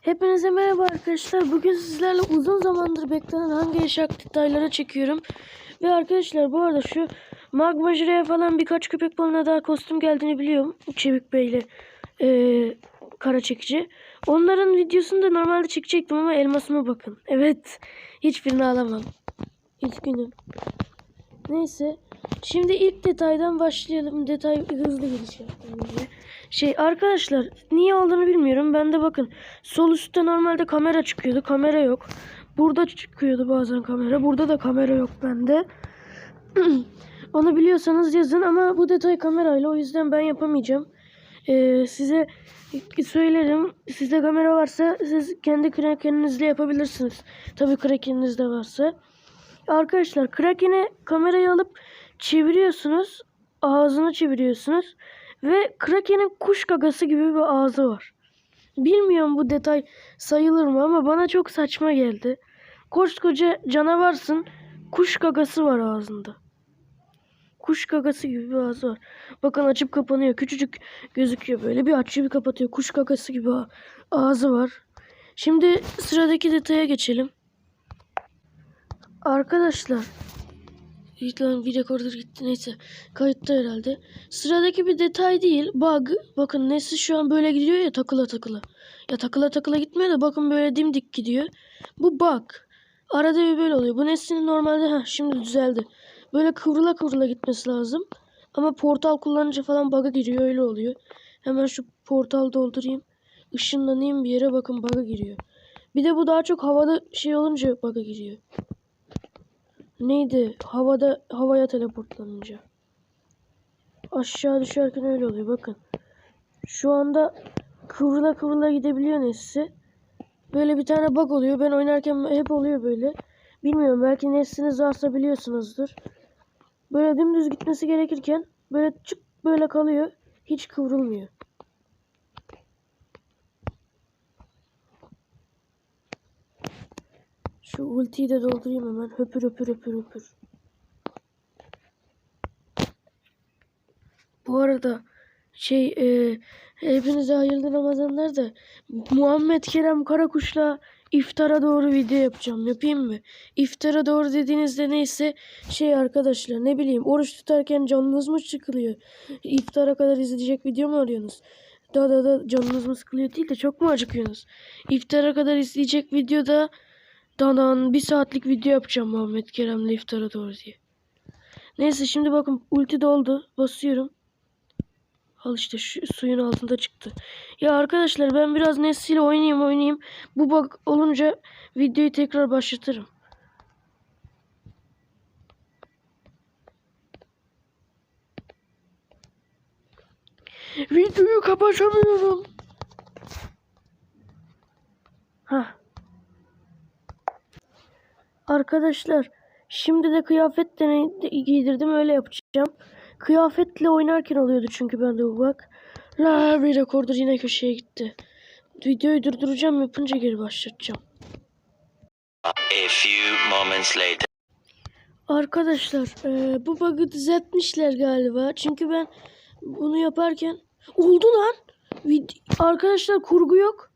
Hepinize merhaba arkadaşlar. Bugün sizlerle uzun zamandır beklenen hangi eşak detayları çekiyorum. Ve arkadaşlar bu arada şu Magmajira'ya falan birkaç köpek balığına daha kostüm geldiğini biliyorum. Çevik Bey ile eee, kara çekici. Onların videosunu da normalde çekecektim ama elmasıma bakın. Evet. Hiçbirini alamam. Üzgünüm. Neyse. Şimdi ilk detaydan başlayalım. Detay hızlı gidecek. bence. Şey arkadaşlar niye olduğunu bilmiyorum. Ben de bakın sol üstte normalde kamera çıkıyordu. Kamera yok. Burada çıkıyordu bazen kamera. Burada da kamera yok bende. Onu biliyorsanız yazın ama bu detay kamerayla o yüzden ben yapamayacağım. Ee, size söylerim. Sizde kamera varsa siz kendi krakeninizle yapabilirsiniz. Tabii krakeniniz de varsa. Arkadaşlar krakene kamerayı alıp çeviriyorsunuz. Ağzını çeviriyorsunuz. Ve krakenin kuş gagası gibi bir ağzı var. Bilmiyorum bu detay sayılır mı ama bana çok saçma geldi. Koskoca canavarsın. Kuş gagası var ağzında. Kuş gagası gibi bir ağzı var. Bakın açıp kapanıyor. Küçücük gözüküyor böyle. Bir açıyor bir kapatıyor. Kuş gagası gibi ağ- ağzı var. Şimdi sıradaki detaya geçelim. Arkadaşlar. İlk lan bir rekorder gitti neyse. Kayıtta herhalde. Sıradaki bir detay değil. Bug. Bakın Nesli şu an böyle gidiyor ya takıla takıla. Ya takıla takıla gitmiyor da bakın böyle dimdik gidiyor. Bu bug. Arada bir böyle oluyor. Bu Nesli'nin normalde ha şimdi düzeldi. Böyle kıvrıla kıvrıla gitmesi lazım. Ama portal kullanınca falan bug'a giriyor öyle oluyor. Hemen şu portal doldurayım. Işınlanayım bir yere bakın bug'a giriyor. Bir de bu daha çok havada şey olunca bug'a giriyor. Neydi? Havada havaya teleportlanınca. Aşağı düşerken öyle oluyor bakın. Şu anda kıvrıla kıvrıla gidebiliyor Nesli. Böyle bir tane bug oluyor. Ben oynarken hep oluyor böyle. Bilmiyorum belki Nesli'niz varsa biliyorsunuzdur. Böyle dümdüz gitmesi gerekirken böyle çık böyle kalıyor. Hiç kıvrılmıyor. Şu ultiyi de doldurayım hemen. Höpür höpür höpür höpür. Bu arada şey e, hepinize hayırlı Ramazanlar da Muhammed Kerem Karakuş'la iftara doğru video yapacağım. Yapayım mı? İftara doğru dediğinizde neyse şey arkadaşlar ne bileyim oruç tutarken canınız mı sıkılıyor? İftara kadar izleyecek video mu arıyorsunuz? Da da da canınız mı sıkılıyor değil de çok mu acıkıyorsunuz? İftara kadar izleyecek videoda Danan bir saatlik video yapacağım Muhammed Kerem'le iftara doğru diye. Neyse şimdi bakın ulti doldu. Basıyorum. Al işte şu suyun altında çıktı. Ya arkadaşlar ben biraz Nesli ile oynayayım oynayayım. Bu bak olunca videoyu tekrar başlatırım. Videoyu kapatamıyorum. Arkadaşlar şimdi de kıyafet deney giydirdim öyle yapacağım. Kıyafetle oynarken oluyordu çünkü bende bu bak. La bir rekorder yine köşeye gitti. Videoyu durduracağım yapınca geri başlatacağım. A few moments later. Arkadaşlar eee, bu bug'ı düzeltmişler galiba. Çünkü ben bunu yaparken oldu lan. Vid- Arkadaşlar kurgu yok.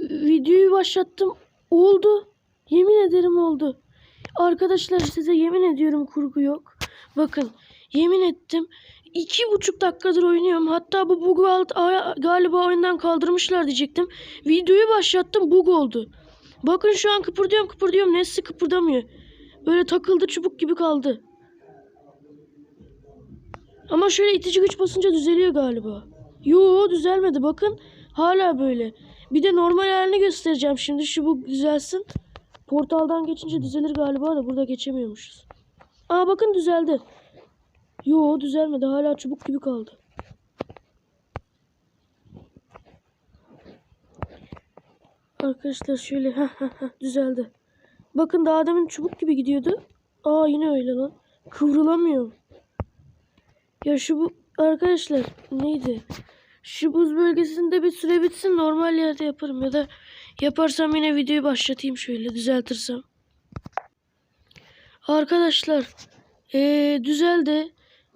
Videoyu başlattım. Oldu. Yemin ederim oldu. Arkadaşlar size yemin ediyorum kurgu yok. Bakın yemin ettim. iki buçuk dakikadır oynuyorum. Hatta bu bug'u a- galiba oyundan kaldırmışlar diyecektim. Videoyu başlattım bug oldu. Bakın şu an kıpırdıyorum kıpırdıyorum. Nesli kıpırdamıyor. Böyle takıldı çubuk gibi kaldı. Ama şöyle itici güç basınca düzeliyor galiba. Yo düzelmedi bakın. Hala böyle. Bir de normal halini göstereceğim şimdi. Şu bu düzelsin. Portaldan geçince düzelir galiba da burada geçemiyormuşuz. Aa bakın düzeldi. Yo düzelmedi. Hala çubuk gibi kaldı. Arkadaşlar şöyle düzeldi. Bakın daha demin çubuk gibi gidiyordu. Aa yine öyle lan. Kıvrılamıyor. Ya şu bu arkadaşlar neydi? Şu buz bölgesinde bir süre bitsin normal yerde yaparım ya da yaparsam yine videoyu başlatayım şöyle düzeltirsem. Arkadaşlar ee, düzeldi.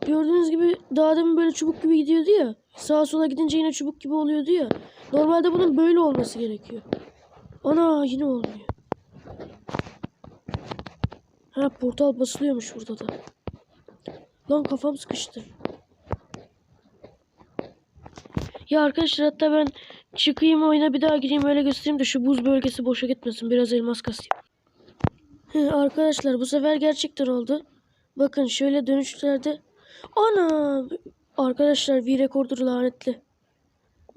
Gördüğünüz gibi daha demin böyle çubuk gibi gidiyordu ya. Sağa sola gidince yine çubuk gibi oluyordu ya. Normalde bunun böyle olması gerekiyor. Ana yine olmuyor. Ha portal basılıyormuş burada da. Lan kafam sıkıştı. Ya arkadaşlar hatta ben çıkayım oyuna bir daha gireyim öyle göstereyim de şu buz bölgesi boşa gitmesin. Biraz elmas kasayım. Arkadaşlar bu sefer gerçekten oldu. Bakın şöyle dönüşlerde. Ana! Arkadaşlar V rekordur lanetli.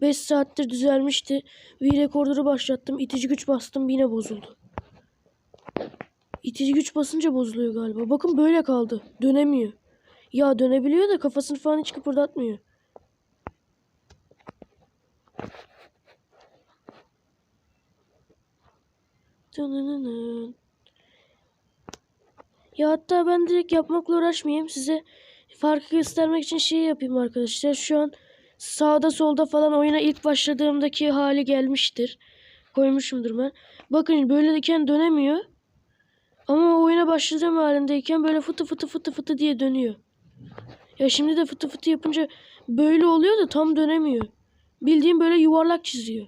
5 saattir düzelmişti. V rekordoru başlattım. İtici güç bastım yine bozuldu. İtici güç basınca bozuluyor galiba. Bakın böyle kaldı. Dönemiyor. Ya dönebiliyor da kafasını falan hiç kıpırdatmıyor. Ya hatta ben direkt yapmakla uğraşmayayım. Size farkı göstermek için şey yapayım arkadaşlar. Şu an sağda solda falan oyuna ilk başladığımdaki hali gelmiştir. Koymuşumdur ben. Bakın böyleyken dönemiyor. Ama oyuna başladığım halindeyken böyle fıtı fıtı fıtı fıtı diye dönüyor. Ya şimdi de fıtı fıtı yapınca böyle oluyor da tam dönemiyor. Bildiğim böyle yuvarlak çiziyor.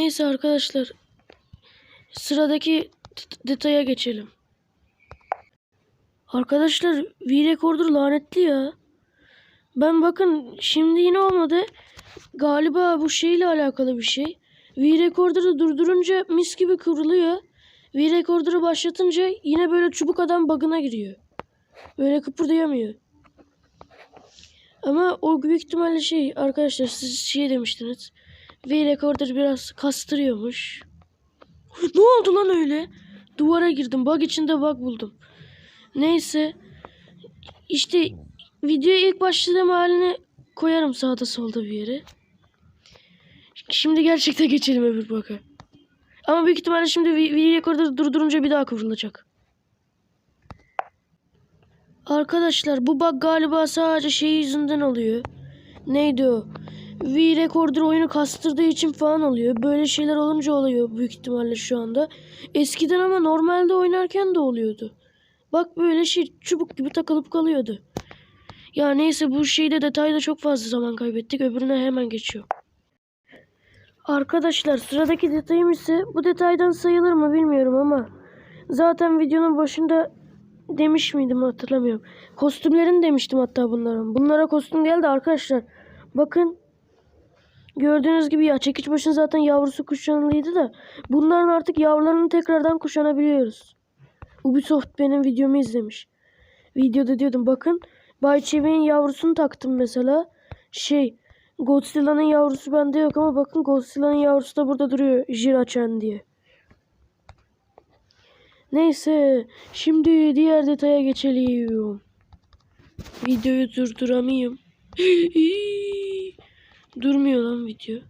Neyse arkadaşlar. Sıradaki detaya geçelim. Arkadaşlar V rekordur lanetli ya. Ben bakın şimdi yine olmadı. Galiba bu şeyle alakalı bir şey. V rekordoru durdurunca mis gibi kıvrılıyor. V rekordoru başlatınca yine böyle çubuk adam bug'ına giriyor. Böyle kıpırdayamıyor. Ama o büyük ihtimalle şey arkadaşlar siz şey demiştiniz. V rekorder biraz kastırıyormuş. ne oldu lan öyle? Duvara girdim. Bug içinde bug buldum. Neyse. İşte videoya ilk başladığım halini koyarım sağda solda bir yere. Şimdi gerçekten geçelim öbür bug'a. Ama büyük ihtimalle şimdi V rekorder durdurunca bir daha kıvrılacak. Arkadaşlar bu bug galiba sadece şey yüzünden oluyor. Neydi o? V rekorder oyunu kastırdığı için falan oluyor. Böyle şeyler olunca oluyor büyük ihtimalle şu anda. Eskiden ama normalde oynarken de oluyordu. Bak böyle şey çubuk gibi takılıp kalıyordu. Ya neyse bu şeyde detayda çok fazla zaman kaybettik. Öbürüne hemen geçiyor. Arkadaşlar sıradaki detayım ise bu detaydan sayılır mı bilmiyorum ama zaten videonun başında demiş miydim hatırlamıyorum. Kostümlerini demiştim hatta bunlara. Bunlara kostüm geldi arkadaşlar. Bakın gördüğünüz gibi ya çekiç başın zaten yavrusu kuşanılıydı da bunların artık yavrularını tekrardan kuşanabiliyoruz. Ubisoft benim videomu izlemiş. Videoda diyordum bakın Bay Çevik'in yavrusunu taktım mesela. Şey Godzilla'nın yavrusu bende yok ama bakın Godzilla'nın yavrusu da burada duruyor. Jirachen diye. Neyse. Şimdi diğer detaya geçelim. Videoyu durduramayayım. Durmuyor lan video.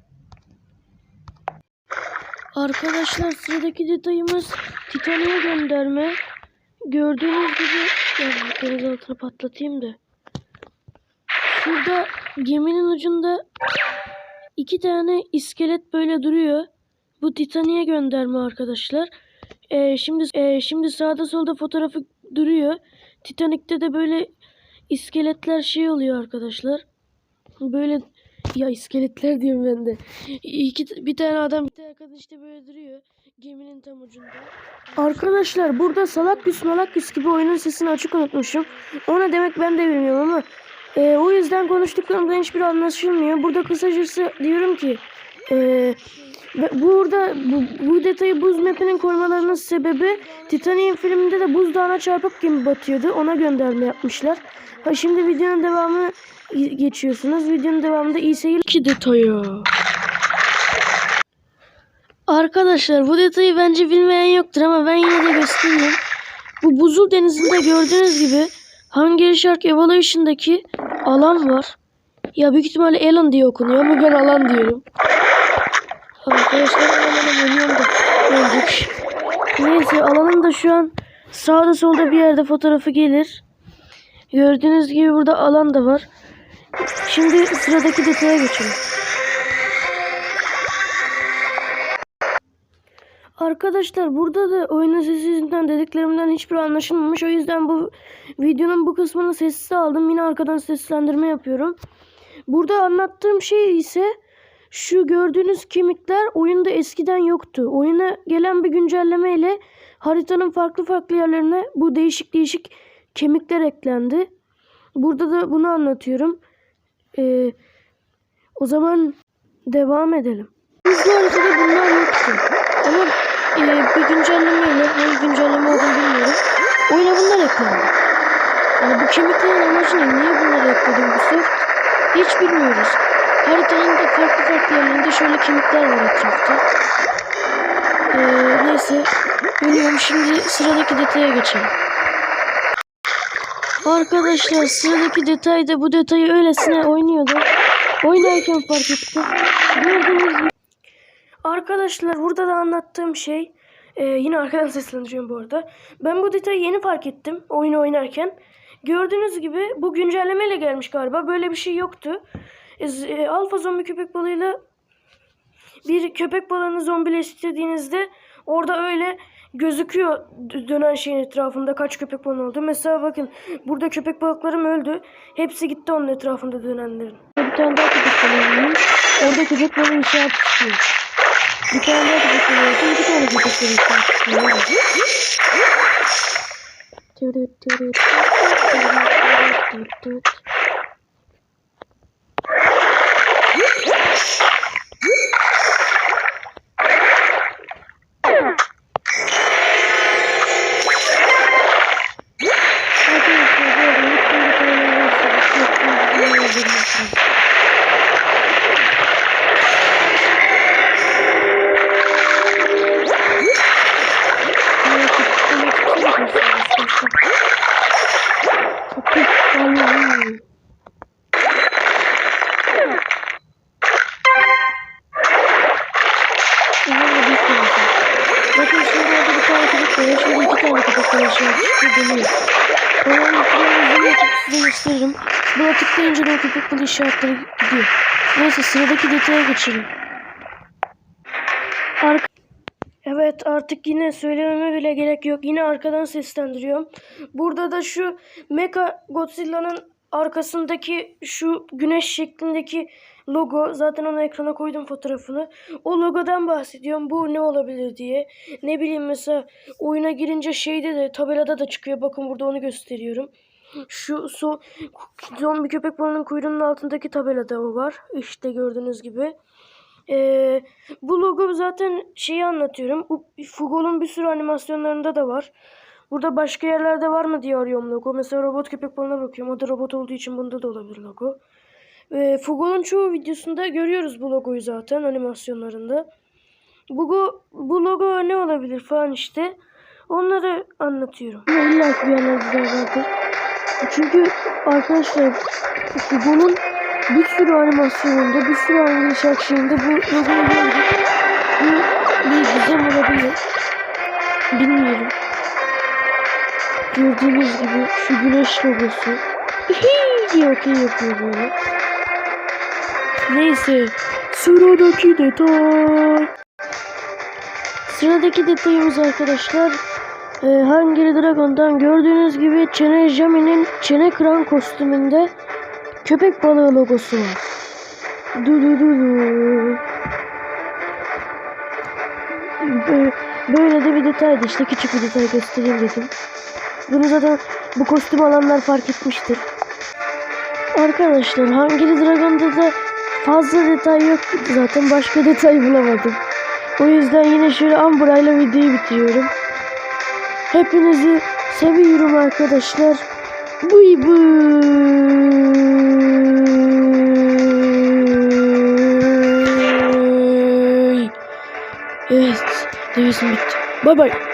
Arkadaşlar sıradaki detayımız Titanic'e gönderme. Gördüğünüz gibi yani deniz altına patlatayım da. Şurada geminin ucunda iki tane iskelet böyle duruyor. Bu Titanic'e gönderme arkadaşlar. Ee, şimdi e, şimdi sağda solda fotoğrafı duruyor. Titanic'te de böyle iskeletler şey oluyor arkadaşlar. Böyle ya iskeletler diyorum ben de. İki, bir tane adam bir tane kadın işte böyle duruyor. Geminin tam ucunda. Arkadaşlar burada salak küs malak küs gibi oyunun sesini açık unutmuşum. Ona demek ben de bilmiyorum ama e, o yüzden konuştuklarımda hiçbir anlaşılmıyor. Burada kısacası diyorum ki e, ve burada bu, bu detayı buz mapinin koymalarının sebebi Titanic'in filminde de buzdağına çarpıp gemi batıyordu. Ona gönderme yapmışlar. Ha şimdi videonun devamı geçiyorsunuz. Videonun devamında iyi seyir. İki detayı. Arkadaşlar bu detayı bence bilmeyen yoktur ama ben yine de göstereyim. Bu buzul denizinde gördüğünüz gibi Hungry Shark Evolution'daki alan var. Ya büyük ihtimalle Alan diye okunuyor ama ben alan diyorum. Arkadaşlar alanı bölüyorum da öldük. Neyse alanın da şu an sağda solda bir yerde fotoğrafı gelir. Gördüğünüz gibi burada alan da var. Şimdi sıradaki detaya geçelim. Arkadaşlar burada da oyunun sesi dediklerimden hiçbir anlaşılmamış. O yüzden bu videonun bu kısmını sessiz aldım. Yine arkadan seslendirme yapıyorum. Burada anlattığım şey ise şu gördüğünüz kemikler oyunda eskiden yoktu. Oyuna gelen bir güncelleme ile haritanın farklı farklı yerlerine bu değişik değişik kemikler eklendi. Burada da bunu anlatıyorum. Ee, o zaman devam edelim. Hızlı haritada bunlar yoktu. Ama e, bir güncellemeyle, hangi güncelleme olduğunu bilmiyorum. Oyuna bunlar eklendi. Yani bu kemiklerin amacı ne? Niye bunları ekledi Ubisoft? Hiç bilmiyoruz. Haritanın da farklı farklı yerlerinde şöyle kemikler var etrafta. Ee, neyse. Biliyorum şimdi sıradaki detaya geçelim. Arkadaşlar sıradaki detayda bu detayı öylesine oynuyordu. Oynarken fark ettim. Gördüğünüz. Arkadaşlar burada da anlattığım şey e, yine arkadan seslendiriyorum bu arada. Ben bu detayı yeni fark ettim oyunu oynarken. Gördüğünüz gibi bu güncellemeyle gelmiş galiba. Böyle bir şey yoktu. E, alfa zombi köpek balığıyla bir köpek balığını zombileştirdiğinizde orada öyle gözüküyor dönen şeyin etrafında kaç köpek balığı oldu. Mesela bakın burada köpek balıklarım öldü. Hepsi gitti onun etrafında dönenlerin. Bir tane daha köpek balığı alayım. Orada köpek balığı inşaat çıkıyor. Bir tane daha köpek balığı olsun. İki tane köpek balığı inşaat çıkıyor. Tırıt tırıt tırıt tırıt tırıt. Arkadaşlar tane var. Şimdi çıktı dönüyor. Onun üzerine yapıp size gösteririm. Buna tıklayınca da köpek balığı işaretleri gidiyor. Neyse sıradaki detaya geçelim. Arka Evet artık yine söylememe bile gerek yok. Yine arkadan seslendiriyorum. Burada da şu Mecha Godzilla'nın arkasındaki şu güneş şeklindeki logo. Zaten onu ekrana koydum fotoğrafını. O logodan bahsediyorum. Bu ne olabilir diye. Ne bileyim mesela oyuna girince şeyde de tabelada da çıkıyor. Bakın burada onu gösteriyorum. Şu so zombi köpek balığının kuyruğunun altındaki tabelada o var. İşte gördüğünüz gibi. Ee, bu logo zaten şeyi anlatıyorum. Bu Fugo'nun bir sürü animasyonlarında da var. Burada başka yerlerde var mı diye arıyorum logo. Mesela robot köpek balığına bakıyorum. O da robot olduğu için bunda da olabilir logo. Ee, Fugo'nun çoğu videosunda görüyoruz bu logoyu zaten animasyonlarında. Bu, bu logo ne olabilir falan işte. Onları anlatıyorum. İlla ki bir yerlerde vardır. Çünkü arkadaşlar Fugo'nun bir sürü animasyonunda, bir sürü anime şarkılarında bu logoyu gördük. Bu bir gizem olabilir. Bilmiyorum. Gördüğünüz gibi şu güneş logosu. Hihi diye okey yapıyor böyle. Neyse. Sıradaki detay. Sıradaki detayımız arkadaşlar. E, Hungry Dragon'dan gördüğünüz gibi Çene Jami'nin çene kıran kostümünde köpek balığı logosu var. Du du du du. Bö- Böyle de bir detaydı işte küçük bir detay göstereyim dedim. Bunu zaten bu kostüm alanlar fark etmiştir. Arkadaşlar Hungry Dragon'da da fazla detay yok zaten başka detay bulamadım. O yüzden yine şöyle Umbra ile videoyu bitiriyorum. Hepinizi seviyorum arkadaşlar. Buy buy. Evet, devesim bitti. Bay bay.